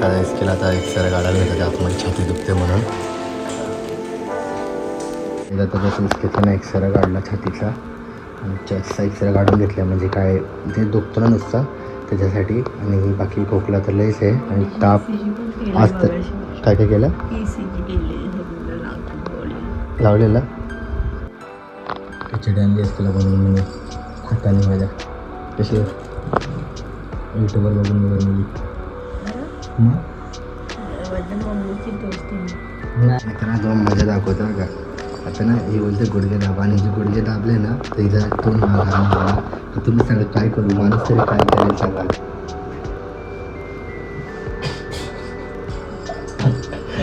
त्यावेळेस केला आता एक्सरे काढायला घेतात आतमध्ये छाती दुखते म्हणून त्याच्या केसाने एक्सरे काढला छातीचा आणि चेस्टचा एक्सरे काढून घेतला म्हणजे काय ते दुखतं ना नुसतं त्याच्यासाठी आणि बाकी खोकला तर लयच आहे. आणि ताप आज तर काय काय केलं? लावलेला? खिचडी आणली असतील बनवून मी हाताने माझ्या. कशी युट्यूबवर बघून बनवली मग नाही तर ना दोन मज़ा दाखवतो का आता ना हे बोलते गुडघे दाबा आणि जे गुडघे दाबले ना तर हिचा तोंड मागा मला तर तुम्ही सांगा काय करू माणूस तरी काय करेल सांगा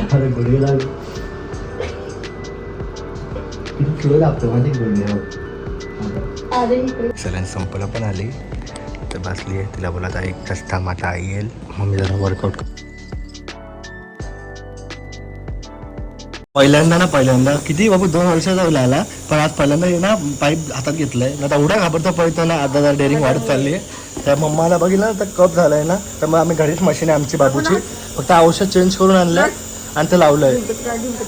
अरे गुडघे दाब किती दाबतो माझे गुडघे सलन संपला पण आली तर बसली आहे तिला बोला एक तास थांब आता येईल मम्मी जरा वर्कआउट पहिल्यांदा ना पहिल्यांदा किती बाबू दोन वर्षाचा होईल आला पण आज पहिल्यांदा हे ना पाईप हातात घेतलाय. ना एवढा घाबरता पळतो ना आता जर डेअरिंग वाढत चालली आहे. त्या मम्माला बघितलं तर कप झालाय ना तर मग आम्ही घरीच मशीन आहे आमची बाबूची. फक्त औषध चेंज करून आणलं आणि ते लावलंय.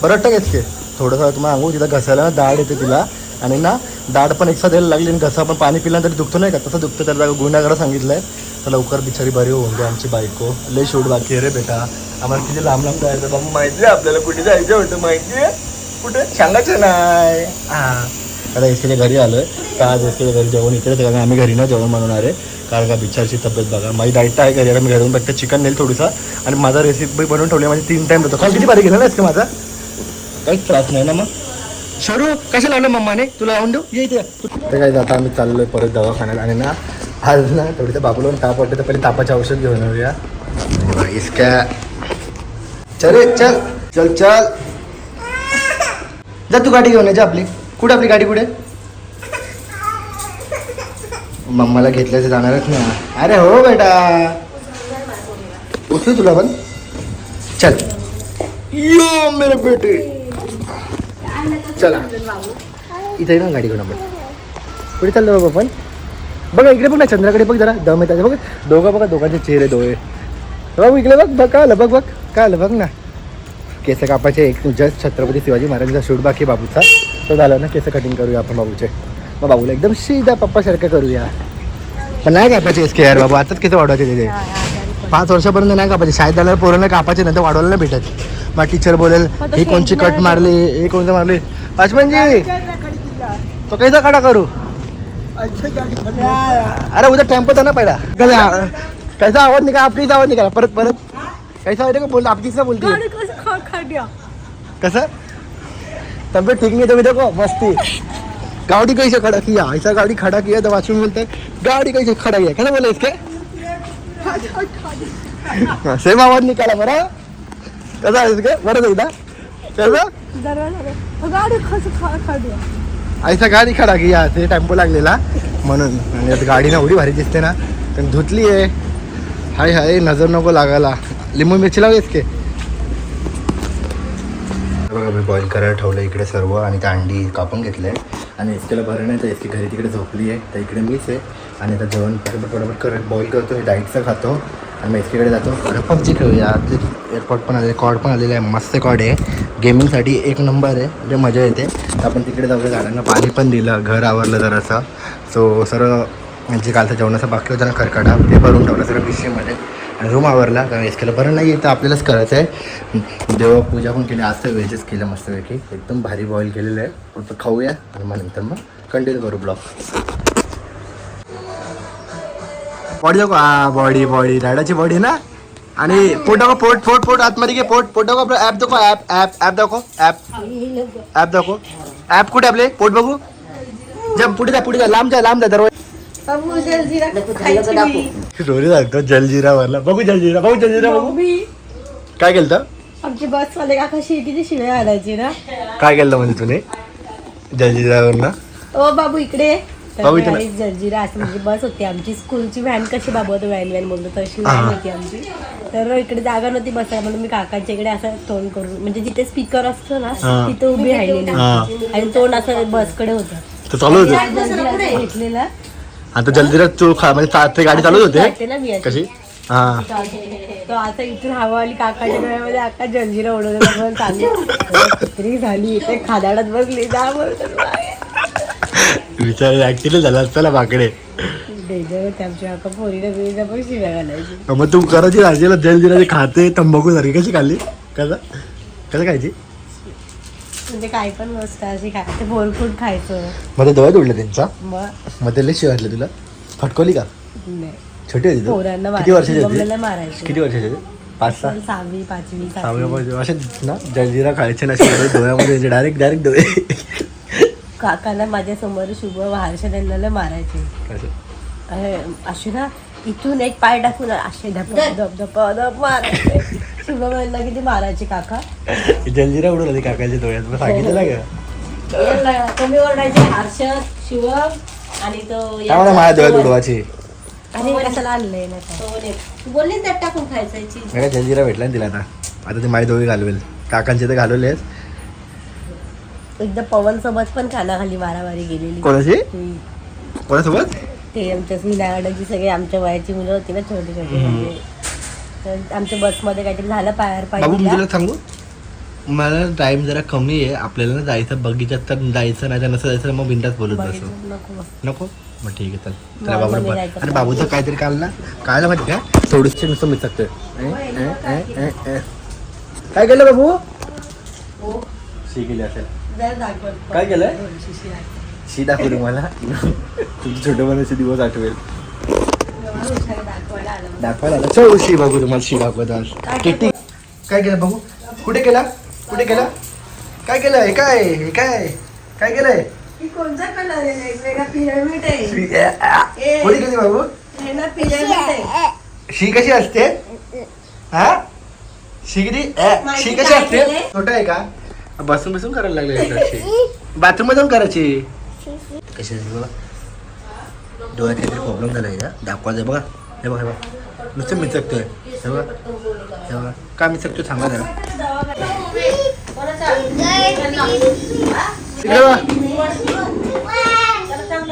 बरं वाटतं घेत की थोडंसं तुम्हाला सांगू तिथं घसायला ना दाढ येते तिला. आणि ना दाढ पण एकसा द्यायला लागली आणि घसा पण पाणी पिलं दुखतो नाही का? तसं दुखतं त्याला गुन्ह्याकडे सांगितलंय. तर लवकर बिचारी बरी होऊन दे आमची बायको. लय शूट बाकी आहे रे बेटा. आम्हाला किती लांब लांब जायचं बाबा. माहिती आहे आपल्याला कुठे जायचं होतं माहिती आहे? कुठे? सांगायचं नाही. हां. आता एसकेच्या घरी आलोय. तर आज एसकेच्या घरी जेवण इकडेच कारण आम्ही घरी ना जेवण बनवणार आहे. कारण का बिचारची तब्येत बघा. माझी डाईट आहे घरी. मी घरून फक्त चिकन नेल थोडंसं. आणि माझा रेसिपी बनवून ठेवली माझी तीन टाईम होतो काल किती बारीक गेला ना का माझा? काहीच त्रास नाही ना मग? शरू कसं लावलं मम्माने? तुला लावून देऊ? ये इथे. काय आता आम्ही चाललोय परत दवाखान्यात आणि ना आज ना तर बाबूला ताप वाटतं तर पहिले तापाचे औषध घेऊन येऊया. इसक्या. चल रे चल चल चल. जा तू गाडी घेऊन ये जा आपली. कुठे आपली गाडी कुठे? मम्माला घेतल्याचं जाणारच ना. अरे हो बेटा. उचलू तुला पण. चल. यो मेरे बेटे. चला. इथे ना गाडी घेऊन आपण. कुठे चाललो बाबा आपण? बघा इकडे बघ ना चंद्राकडे बघ जरा. दम येतात बघ दोघं बघा दोघांचे चेहरे डोळे. बघ इकडे बघ बघ काय आलं बघ बघ काय आलं बघ ना. केस कापाचे एक जस्ट छत्रपती शिवाजी महाराजांचा शूट बाकी बाबूचा. तो झाला ना केस कटिंग करूया आपण बाबूचे. मग बाबूला एकदम सीधा पप्पासारखं करूया. पण नाही कापायचे केस यार बाबू आताच केस वाढवायचे त्याचे पाच वर्षापर्यंत नाही कापायचे. शाळेत झाल्यावर पोरांना कापायचे नंतर वाढवायला नाही भेटत. मग टीचर बोलेल ही कोणची कट मारली हे कोणतं मारली? पाचपनजी तो कैसा काढा करू? अरे उद्या टेम्पो था ना पहिला. कैसा आवाज निघा आपलीच आवाज निघाला परत परत. कैसा होते का बोल आपलीच ना बोलते कसं तब्येत ठीक नहीं तो भी देखो मस्ती. गाड़ी कैसे खड़ा किया ऐसा गाड़ी खड़ा किया तो वाचून बोलते गाड़ी कैसे खड़ा किया कैसा बोले इसके सेम आवाज निकाला बरा. कसा आहे इसके बरं एकदा कसं? गाडी खस खा खाड्या? ऐसा गाडी खडा किया ते टेम्पो लागलेला. म्हणून आणि आता गाडी ना एवढी भारी दिसते ना पण धुतली आहे. हाय हाय नजर नको लागायला. लिंबू मिरची लाव की? बघा मी बॉईल करायला ठेवलं इकडे सर्व आणि त्या अंडी कापून घेतले आणि इतक्याला बरं नाही तर एसकी घरी तिकडे झोपली आहे. तर इकडे मीच आहे. आणि आता जेवण बरोबर बरोबर करत बॉईल करतो हे डाईटचं खातो. आम्ही एसटीकडे जातो. अरे पबजी खेळूया. ते एअरपोर्ट पण आले कॉड पण आलेले आहे. मस्त कॉर्ड आहे. गेमिंगसाठी एक नंबर आहे. म्हणजे मजा येते. आपण तिकडे जाऊया. झाडांना पाणी पण दिलं. घर आवरलं जरासं. सो सर्व म्हणजे कालचं जेवणाचं बाकी होतं ना खरकाटा ते भरून ठेवलं सगळं पिशवीमध्ये. आणि रूम आवरला. कारण एसकेला बरं नाही आहे तर आपल्यालाच करायचं आहे. देवपूजा पण केली. आज तर व्हेजच केलं मस्तपैकी. एकदम भारी बॉईल केलेलं आहे. फक्त खाऊया. आणि मग नंतर मग कंटिन्यू करू ब्लॉग बॉडी दाखव. हा बॉडी बॉडी रायडाची बॉडी ना? आणि पोट दाखव पोट पोट पोट. आतमध्ये घे पोट. पोट दाखव आपलं. ॲप दाखव ॲप ॲप ॲप दाखव. ॲप ॲप दाखव. ॲप कुठे आपले? पोट बघू. जा पुढे जा पुढे जा. लांब जा लांब जा. दरवाजा रोरी लागतो जलजिरा वरला. बघू जलजिरा बघू जलजिरा बघू. काय केलं आमची बस वाले का कशी किती शिव्या घालायची ना. काय केलं म्हणजे तुने? जलजिरावरनं ओ बाबू इकडे. त्यावेळी जंजिरा असं म्हणजे बस होती आमची. स्कूलची व्हॅन कशी बाबू होतं व्हॅन व्हॅन बोलतो तशी व्हॅन हा. होती आमची. तर इकडे जागा नव्हती बसायला म्हणून मी काकांच्या इकडे असं तोंड करून म्हणजे जिथे स्पीकर असतो ना हा. तिथे उभी राहिलेली हा. होती. आणि तोंड असं बसकडे होतं. तर चालू होते. जंजिरा असं घेतलेला आता जलजिरा तू खा म्हणजे चा- ते गाडी चालू होते? जाते ना मी अशी. कशी? हा. तो आता इथून हवा आली काकाच्या डोळ्यामध्ये अक्का जंजिरा चालली कुत्री झाली इथे खादाडात बसली जा विचार ऍक्टिव्ह झाला असता बाकडे. मग तू करायची राजेला जलजिराची खाते तंबाखू सारखी कशी खाल्ली? कसं? कसं खायची? म्हणजे काय पण मस्त अशी खायचं बोरफूट खायचं. मग ते डोळ्यात उडलं त्यांचा? मग? ते लई तुला? फटकवली का? नाही. छोटी होती तू? पोरांना किती वर्षाची होती? मारायची. किती वर्षाची होती? पाच सहा? सहावी पाचवी सहाव्या सातवी पाचव्या असे ना जलजिरा खायचे ना डोळ्यामध्ये डायरेक्ट डायरेक्ट डोळे. काकाला माझ्यासमोर शुभ हर्ष त्यांना मारायचे अशी ना इथून एक पाय टाकून असे धप धप धप धप मारायचे. शुभ म्हणला किती मारायचे काका? जलजिरा उडवला ती काकाच्या डोळ्यात. मग सांगितलं ना का कमी ओरडायचे. हर्षद शिवम आणि तो माझ्या डोळ्यात उडवायची. आणि कशाला आणलंय ना काय? तू बोलली त्यात टाकून खायची जलजिरा भेटला ना तिला आता. आता ती माझी डोळे घालवेल. काकांचे तर घालवले एकदा पवन सोबत पण खानाखाली मारामारी गेलेली. हम्म. कोणासोबत? ते आमच्या मीनागडाची सगळी आमच्या वयाची मुलं होती ना छोटी छोटी. तर आमच्या बसमध्ये काहीतरी झालं पायावर पाय बाबू मी दिला. तुला सांगू मला टाइम जरा कमी आहे. आपल्याला ना जायचं बगीचात तर जायचं नाही तर नसं जायचं तर मग बिंदास बोलत बसू. नको. नको? मग ठीक आहे चल बाबू जायचं. आणि बाबूचं काहीतरी काल ना? कायला माहिती का थोडीशी नुसतं मिसकतोय काय? केलं बाबू? शी केली असेल. काय केलंय? शी दाखवली मला. तुझी छोटपणाचे दिवस आठवेल. दाखवायला आलं. चल शी बघू तुम्हाला शी दाखवत आज. किती काय केलं बघू कुठे केला? कुठे केला? काय केलं हे काय? हे काय? काय केलंय? ही कोणता कलर आहे? वेगवेगळा पिरामिड आहे. कुठे केली बाबू? हे ना पिरामिड आहे. शी कशी असते? हा? शी किती? शी कशी असते? छोटा आहे का? बसून बसून करायला लागले बाथरूम मधून जाऊन करायची. कशी बघा. डोळ्यात काहीतरी प्रॉब्लेम झाला आहे दाखवायचं बघा. हे बघा हे बघा. नुसतं मिचकतोय. हे बघा. हे बघा. का मिचकतोय सांगा जरा.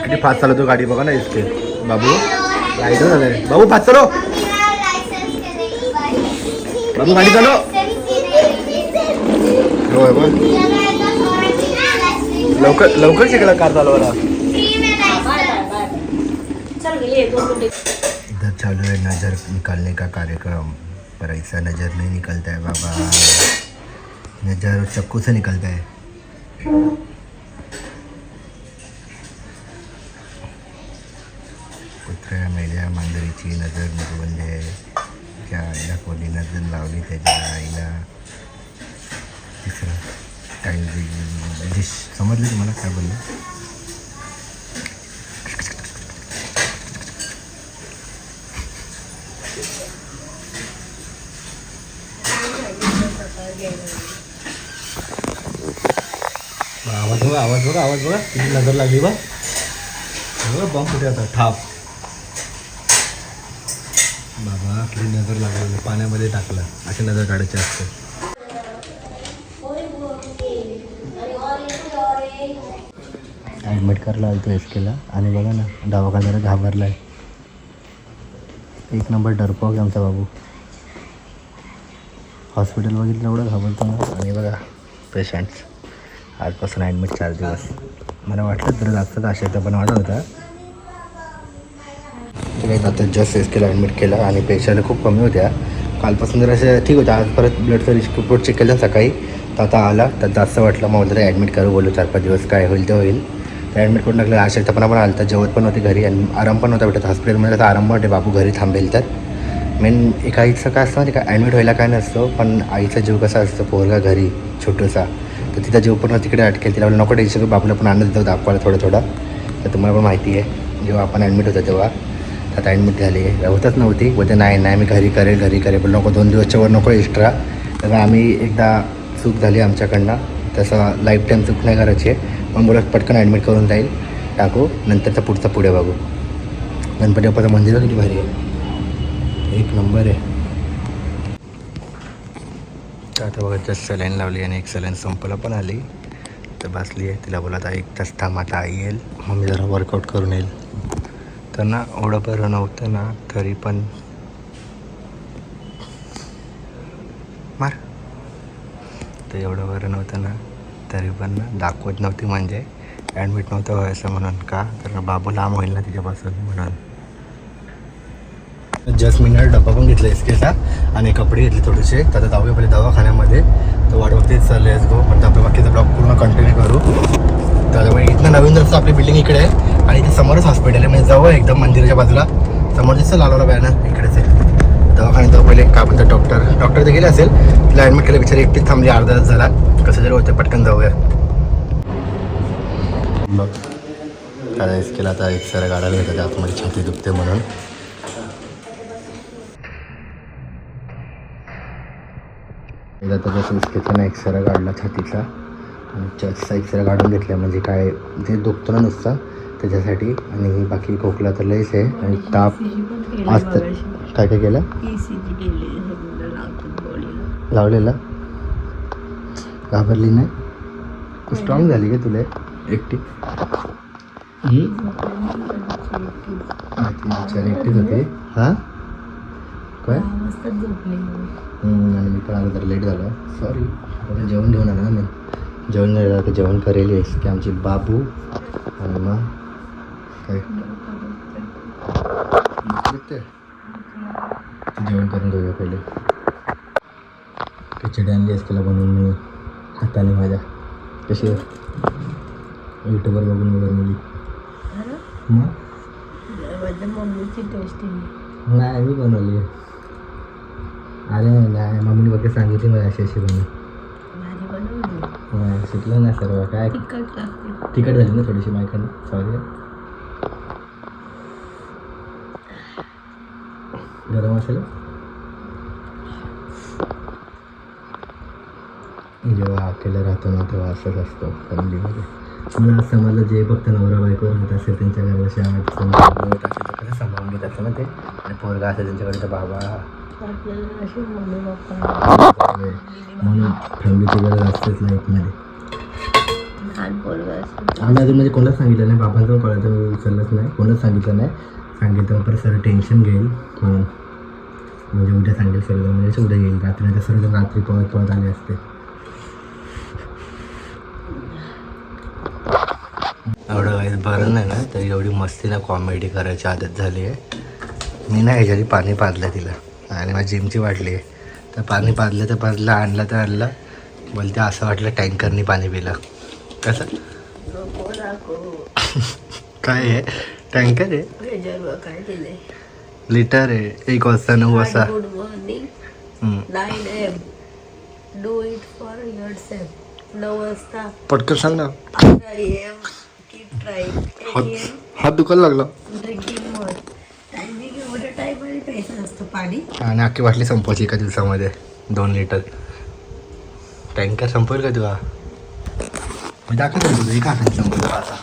किती फास्ट चालवतो गाडी बघा ना इसके. बाबू लाइट झालं बाबू फास्ट चालव. बाबू गाडी चालव. होय बघ लवकर लवकर शिकला कार चालवायला. चल गे ये दोन मिनिटे. इधर चालू है नजर निकालने का कार्यक्रम. पर ऐसा नजर नहीं निकलता है बाबा. नजर चक्कू से निकलता है बघा आवाज बघा आवाज बघा. किती नजर लागली बा बघा बॉम्ब कुठे आता? ठाप बाबा किती नजर लागली. पाण्यामध्ये टाकला. अशी नजर काढायची असते. ॲडमिट करायला आलो एस केला आणि बघा ना दवाखान्याला घाबरला आहे एक नंबर डरपॉक आहे आमचा बाबू. हॉस्पिटल बघितलं एवढं घाबरतो ना. आणि बघा पेशंट्स आजपासून ॲडमिट चार दिवस. मला वाटलं जर जास्त अशा पण वाटत होता. आता जस्ट एस केला ॲडमिट केला आणि पेशंट खूप कमी होत्या. कालपासून जर असं ठीक होतं आज परत ब्लडचं रिपोर्ट चेक केलं सकाळी. तर आता आला तर जास्त वाटलं मग जरा ॲडमिट करू बोलू चार पाच दिवस काय होईल ते होईल. तर ॲडमिट करून टाकलं आशक्तपणा पण आलं तर जेवत पण होती घरी आणि आराम पण होता भेटत. हॉस्पिटलमध्ये तर आराम वाटते होते बाबू घरी थांबेल तर. मेन एका आईचं काय असतं म्हणजे का? ॲडमिट व्हायला काय नसतं पण आईचा जीव कसा असतो पोरगा घरी छोटूसा. तर तिचा जीव पूर्ण तिकडे अटकेल तिला नको टेन्शन बाबूला पण आनंद देतो दाखवायला थोडं थोडं. तर तुम्हाला पण माहिती आहे जेव्हा आपण ॲडमिट होतो तेव्हा. आता ॲडमिट झाली होतच नव्हती बोलते नाही नाही मी घरी करेल घरी करेल पण नको दोन दिवसच्या वर नको एक्स्ट्रा तर आम्ही एकदा चूक झाली आमच्याकडनं. तसं लाईफ टाईम चूक नाही करायची आहे मग मुलं पटकन ॲडमिट करून जाईल टाकू नंतरचा पुढचा पुढे बघू. गणपती बाप्पाचं मंदिर किती भारी आहे. एक नंबर आहे. तर आता बघा जस्ट सलाईन लावली आणि एक सलाईन संपला पण आली. तर बसली आहे तिला बोला आता एक तास थांब आता आई येईल. मग मी जरा वर्कआउट करून येईल. तर ना एवढं बरं नव्हतं ना तरी पण. मार. तर एवढं बरं नव्हतं ना तरी पण ना दाखवत नव्हती म्हणजे. ॲडमिट नव्हतं व्हायचं म्हणून का? तर बाबू लांब होईल ना तिच्यापासून म्हणून. जस्ट मिनिट डब्बा पण घेतला इसकेचा आणि कपडे घेतले थोडेसे. तर आता जाऊया पहिले दवाखान्यामध्ये. तर वाट बघतेच चालले एस गो. पण आपण बाकीचा ब्लॉग पूर्ण कंटिन्यू करू. तर इथनं नवीन रस्ता आपली बिल्डिंग इकडे आहे आणि इथे समोरच हॉस्पिटल आहे. म्हणजे जवळ एकदम मंदिराच्या बाजूला. समोर दिसतं लालवाला बॅनर इकडेच आहे दवाखान्यात जाऊ पहिले. काय म्हणतात डॉक्टर डॉक्टर तर गेले असेल. तिला ॲडमिट केलं बिचारी एकटीच थांबली अर्धा तास झाला. कसं जरी होतं पटकन जाऊया. बघ. काय एस केला आता एक सर गाडा येतं आतमध्ये छाती दुखते म्हणून. एकदा त्याचा घेतला एक्सरा काढला छातीचा. आणि चर्चचा एक्सरा काढून घेतला म्हणजे काय ते दुखतं ना नुसतं त्याच्यासाठी. आणि बाकी खोकला तर लयच आहे. आणि ताप आज तर काय काय केलं? लावलेला? घाबरली नाही? स्ट्रॉंग झाली का तुला. एकटी. एकटीच होती. हां? काय? आणि मी पण आलो तर लेट झालो. सॉरी आता जेवण घेऊन आला ना मी. जेवण नाही तर जेवण करेल आहेस की आमची बाबू आणि मग काय? जेवण करून घेऊया पहिले. खिचडी आणली आहेस तुला बनवून मी. हाताने माझ्या. कशी आहे? युट्यूबवर बघून वगैरे मुली. मग नाही मी बनवली अरे नाही मम्मीने बघते सांगितली मला अशी अशी बनव भाजी बनवली होय, शिकलं ना सर्व. काय? तिखट झाली ना थोडीशी मायकडनं सॉरी गरम असेल जेव्हा अकेला राहतो ना तेव्हा असंच असतो फॅमिलीमध्ये मला असं समजलं जे फक्त नवरा बायको राहत असेल त्यांच्या घराशी तर कसं सांभाळून घेत असतं ना ते. आणि पोरगा असेल त्यांच्याकडे तर बाबा. आपल्याला अशी मम्मी पप्पा म्हणून फॅमिलीची गरज असतेच लाईफमध्ये लहान पोरगा असतो आम्ही अजून म्हणजे कोणाच सांगितलं नाही बाबांचं पण कळलं मी विचारलंच नाही कोणाच सांगितलं नाही. सांगितलं परत सर टेन्शन घेईल म्हणून. म्हणजे उद्या सांगेल सर्व म्हणजे उद्या येईल रात्री नाही रात्री पळत पळत आले असते. एवढं काही बरं नाही ना तरी एवढी मस्तीनं कॉमेडी करायची आदत झाली आहे. मी ना ह्याच्यात पाणी पाजलं तिला. आणि माझी जिमची वाटली आहे तर पाणी पाजलं तर पाजलं आणलं तर आणलं. बोलते असं वाटलं टँकरनी पाणी पिलं. कसं? काय आहे टँकर आहे? लिटर आहे. एक वाजता नऊ वाजता. पटकन सांग ना. हात दुखायला लागला ड्रिंकिंग मोर टायमिंग एवढं टाईम आणि पाणी. अख्खी बाटली संपवायची एका दिवसामध्ये. दोन लिटर. टँकर संपवेल का तुला? दाखवतो तुझं एका हातात संपवलं आता.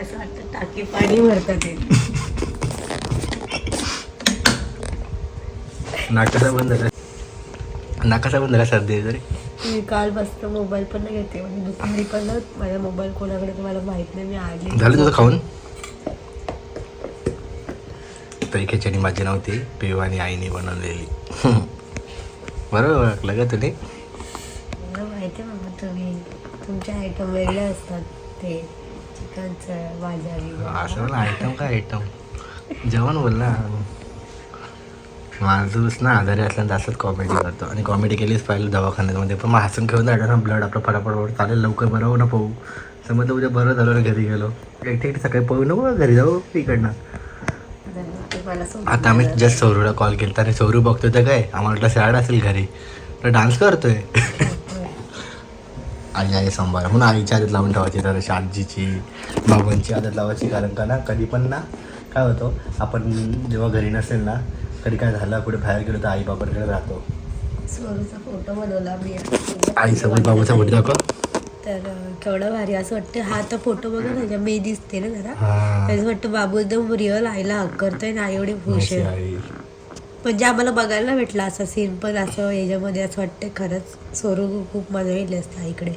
असं वाटतं टाकी पाणी भरतात ते. नाकाचा बंद झाला नाकाचा बंद झाला सर्दी तरी. मी काल मस्त मोबाईल पण नाही घेते म्हणजे दुपारी पण ना माझा मोबाईल कोणाकडे तर मला माहीत नाही मी आली. झालं तुझं खाऊन? तरी खिचडी माझी नव्हती पिऊ आणि आईने बनवलेली. बरोबर ओळखलं का तुम्ही मला माहिती बाबा तुम्ही तुमचे आयटम वेगळे असतात ते चिकनचं. असं ना आयटम काय आयटम जेवण बोल ना. माणूस ना आजारी असल्यानंतर असंच कॉमेडी करतो. आणि कॉमेडी केलीच पाहिजे दवाखान्यामध्ये पण मग हसून खेळून जायचं ना ब्लड आपलं फटाफट चालेल लवकर बरं हो ना पाहू. समजलं उद्या बरं झालं ना घरी गेलो. एकटे एकटे सकाळी पाहू नको घरी जाऊ इकडनं. मला सोडून आता आम्ही जस्ट सौरूला कॉल केला आणि सौरू बघतोय तर काय आम्हाला वाटलं सॅड असेल घरी. तर डान्स करतोय. आई आई सांभाळ. म्हणून आईची आदत लावून ठेवायची तर अशी आजीची बाबांची आदत लावायची. कारण का ना कधी पण ना काय होतं आपण जेव्हा घरी नसेल ना कधी काय झालं कुठे बाहेर गेलो तर आई बाबांकडे राहतो. स्वरूचा फोटो बनवला मी आईसोबत बाबाचा फोटो दाखव. तर केवढा भारी. असं वाटतं हा तर फोटो बघा ना मी दिसते ना जरा. त्याचं वाटतं बाबू एकदम रिअल आईला हक करतोय ना आई एवढी खुश आहे. म्हणजे आम्हाला बघायला भेटला असं सीन पण असं याच्यामध्ये असं वाटतं खरंच सोरू खूप मजा येईल असते आईकडे.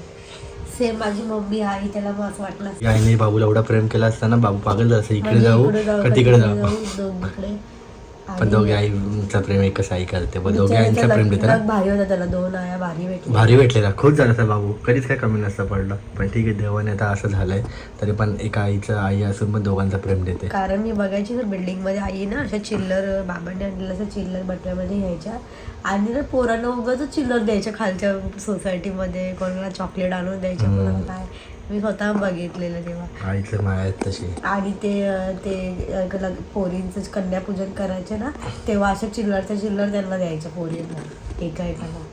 सेम माझी मम्मी आई त्याला मग असं वाटलं. आईने बाबूला एवढा प्रेम केला असताना बाबू पागल असं इकडे म्हणजे जाऊ इकडे जाऊ तिकडे जाऊ? पण दोघे आईचं प्रेम एकच आई करते पण दोघे आईचं प्रेम देते ना लग्नात भारी होता त्याला दोन आया भारी भेटले भारी भेटलेला खूप झालं असं बाबू. कधीच काय कमी नसतं पडलं. पण ठीक आहे देवाने आता असं झालंय. तरी पण एका आईचं आई असून पण दोघांचं प्रेम देते. कारण मी बघायची तर बिल्डिंगमध्ये आई ना अशा चिल्लर बाबांनी आणलेलं असं चिल्लर बटव्यामध्ये घ्यायच्या आणि ना पोरांना उगाच चिल्लर द्यायच्या खालच्या सोसायटीमध्ये कोणाला चॉकलेट आणून द्यायच्या कोणाला काय. मी स्वतः बघितलेलं तेव्हा. आईचं माया आहेत तशी आणि ते ते पोरींचं कन्यापूजन करायचे ना तेव्हा अशा चिल्लरच्या चिल्लर त्यांना द्यायच्या पोरींना. एका एकाला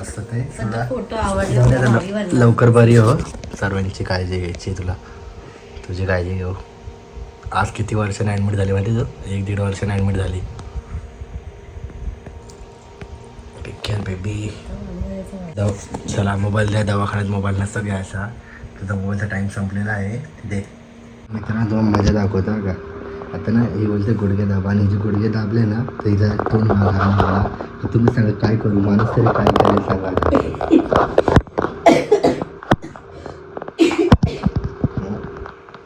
असं फोटो आवडला. लवकर बरी हो. सर्वांची काळजी घ्यायची तुला. तुझी काळजी घेऊ आज किती वर्षाने ॲडमिट झाली माहिती एक दीड वर्षाने ॲडमिट झाली. बेबी दव चला मोबाईल द्या दवाखान्यात मोबाईल नसतं घ्यायचा. तुझा मोबाईलचा टाईम संपलेला आहे. दे. मित्रांनो तुम्हाला मजा दाखवता का? आता ना हे बोलते गुडघे दाब. आणि जे गुडघे दाबले ना तर इथं तोंड मागा मला तुम्ही सांगा काय करू? माणूस तरी काय करेल सांगा?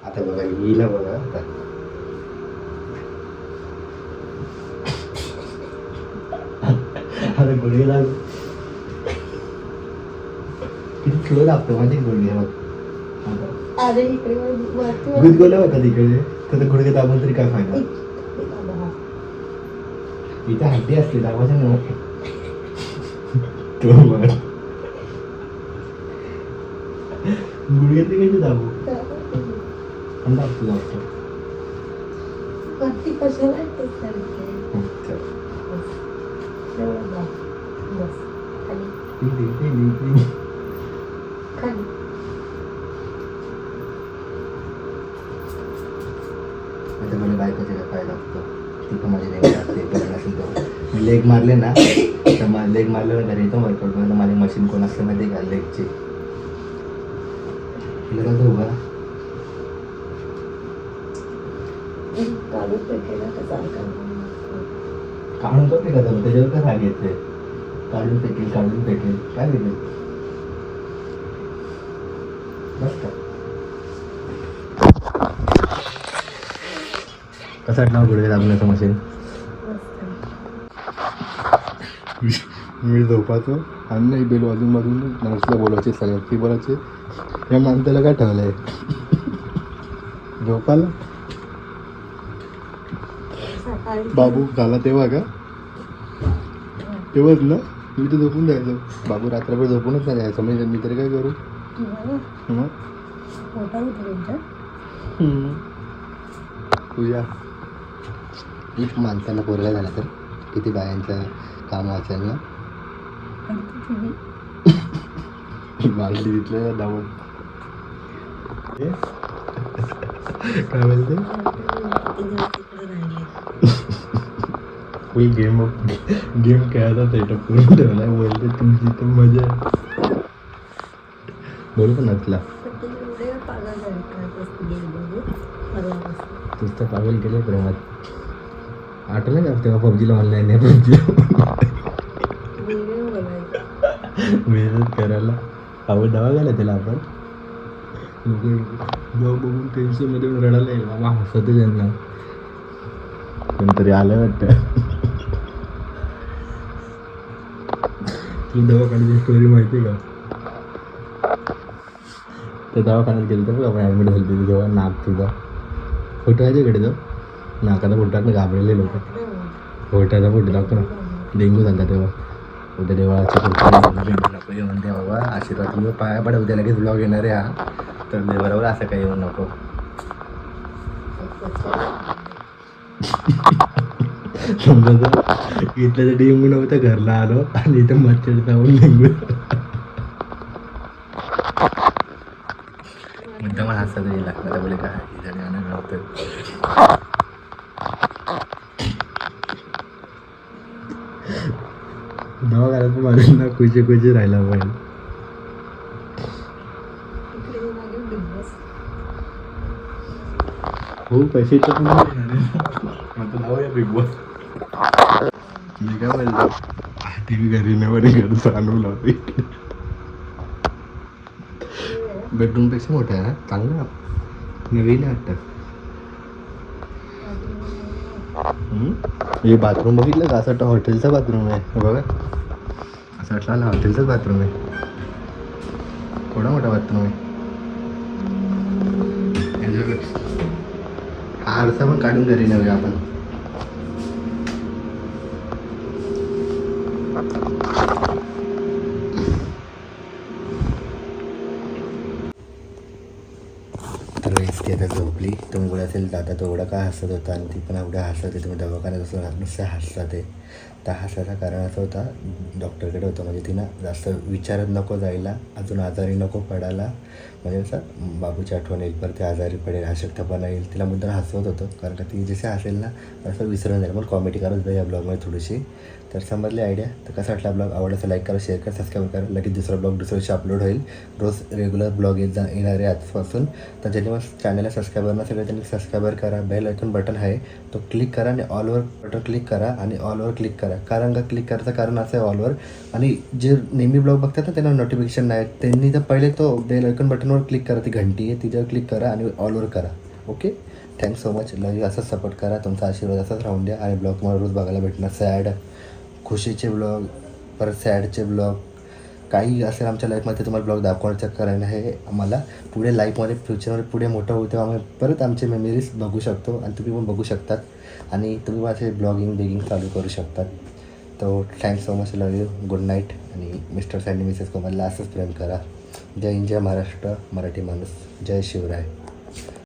आता बघा येईल बघा आता. आता गुडघे दाब. दाबतो माहिती आहे गुडघे बघ अरे इकडे वरती गुद गोल होता तिकडे तर गुडघे दाबून तरी काय फ़ायदा इथं हड्डी असली दाबाच्या ना तो बघ गुडघे ते कशी दाबू आणि दाबतो दाबतो वरती कशाला येतेस सारखे? हं, चल. एवढं बघ. बस. खाली. टिंग, टिंग, टिंग, टिंग, टिंग. आता मला बायकोचे काय फायदा होतो? ती पण माझी लेग लागते पण नसेल तो मी लेग मारले ना तर मला लेग मारले ना घरी येतो वर्कआउटमध्ये. माझी मशीन कोण असते माहिती का लेगची काय उभा काढून तर तो फेकत होता. त्याच्यावर काय राग येते काढून फेकेल काढून फेकेल. काय फेकेल बस का? कसं वाटलं गुडघे दाबण्याचं मशीन मी झोपायचो. आणि नाही बेल वाजून वाजून नर्सला बोलायचे सगळ्यात ती बोलायचे या माणसाला काय ठेवलंय? झोपायला? सकाळी. बाबू झाला तेव्हा का? तेव्हाच ना? मी तर झोपून जायचो बाबू रात्रभर झोपूनच नाही जायचं म्हणजे मी तरी काय करू? मग तुझ्या एक माणसाला पोरगा झाला तर किती बायांचं काम वाचेल ना? मालती तिथलं धावून काय बोलते फुल गेम गेम खेळायचा सेटअप करून ठेवला बोलते तुमची तर मजा नसला पण ते एवढे पागल झाले काय असते गेममध्ये परवापासून तूच तर पागल केलं प्रेमात आठवलं का तेव्हा पबजीला ऑनलाईन आहे पबजीला बघायचा मेहनत करायला. आवड दवा गेला त्याला आपण. लोक बघ बघून टेन्शनमध्ये रडायला येईल. बाबा हसत त्यांना. कोणतरी आलं वाटतं? तुला दवाखान्याची स्टोरी माहिती आहे का? त्या दवाखान्यात गेलं तर बघ आपण ॲडमिट झाली जेव्हा नाक तुझा फोटो आहे तिकडे तो? नाकाचा फोटो ना घाबरलेले लोक फोटाचा फोटो टाकतो ना डेंगू झाला तेव्हा उद्या देवाळाचा कृपेने नको म्हणते बाबा आशीर्वाद तुम्ही पाया पडा उद्या लगेच ब्लॉग येणार आहे हा तर देवाबरोबर असं काही येऊ नको समजा इथलं तर डेंगू नव्हतं घरला आलो आणि इथं मच्छर जाऊन डेंगू मुद्दा मला हसत येईल बोले काय ही झाली नव्हतं दवाखान्यात माझं ना कुचे कुचे राहिला पाहिजे. हो पैसे तर पण. आता लावूया बिग बॉस मी काय बोलतो टी व्ही घरी नाही बरे घरचं आणून लावतो बेडरूमपेक्षा मोठा आहे ना चांगलं. नवीन आहे वाटतं? हे बाथरूम बघितलं का असं वाटतं हॉटेलचं बाथरूम आहे. हे बघा. वाटलं ना हॉटेलचंच बाथरूम आहे थोडा मोठा बाथरूम आहे हे आरसा पण काढून घरी नेऊया आपण ती आता झोपली तुम्ही बोला असेल दादा तो एवढा काय हसत होता आणि ती पण एवढा हसत होती तुम्ही दवाखान्यात असं नुसतं हसतात आहे त्या हसायचा कारण असं होता डॉक्टरकडे होतं. म्हणजे तिनं जास्त विचारत नको जायला अजून आजारी नको पडायला. म्हणजे असं बाबूची आठवण येईल परत ते आजारी पडेल अशक्तपणा येईल. तिला मुद्दा हसवत होतं कारण का ती जसे हसेल ना असं विसरून जाईल. पण कॉमेडी करत जाईल या ब्लॉगमध्ये थोडीशी. तर समजली आयडिया तर कसा वाटला ब्लॉग आवडला तर लाईक करा शेअर करा सबस्क्राईब करा. लगेच दुसरा ब्लॉग दुसऱ्या दिवशी अपलोड होईल. रोज रेग्युलर ब्लॉग येत जा येणार आहे आजपासून. तर ज्यांनी मग चॅनलला सबस्क्राईबर नसेल त्यांनी सबस्क्राईबर करा. बेल ऐकून बटन आहे. तो क्लिक करा आणि ऑलवर बटन क्लिक करा आणि ऑलवर क्लिक करा. कारण का क्लिक करायचं कारण असं आहे ऑलवर आणि जे नेहमी ब्लॉग बघतात ना त्यांना नोटिफिकेशन नाही. त्यांनी तर पहिले तो बेल आयकॉन बटनवर क्लिक करा ती घंटी आहे तिच्यावर क्लिक करा आणि ऑलवर करा. Okay thanks so much love you असंच सपोर्ट करा. तुमचा आशीर्वाद असाच राहून द्या. आणि ब्लॉग तुम्हाला रोज बघायला भेटणार. सॅड खुशीचे ब्लॉग परत सॅडचे ब्लॉग काही असेल आमच्या लाईफमध्ये तुम्हाला ब्लॉग दाखवण्याचं कारण आहे आम्हाला. पुढे लाईफमध्ये फ्युचरमध्ये पुढे मोठं होतं आम्ही परत आमचे मेमरीज बघू शकतो. आणि तुम्ही पण बघू शकतात. आणि तुम्ही माझे ब्लॉगिंग बिगिंग चालू करू शकतात. तो thanks so much love you good night आणि मिस्टर सँडी मिसेस कोमलला असंच प्रेम करा जय हिंद जय महाराष्ट्र मराठी माणूस जय शिवराय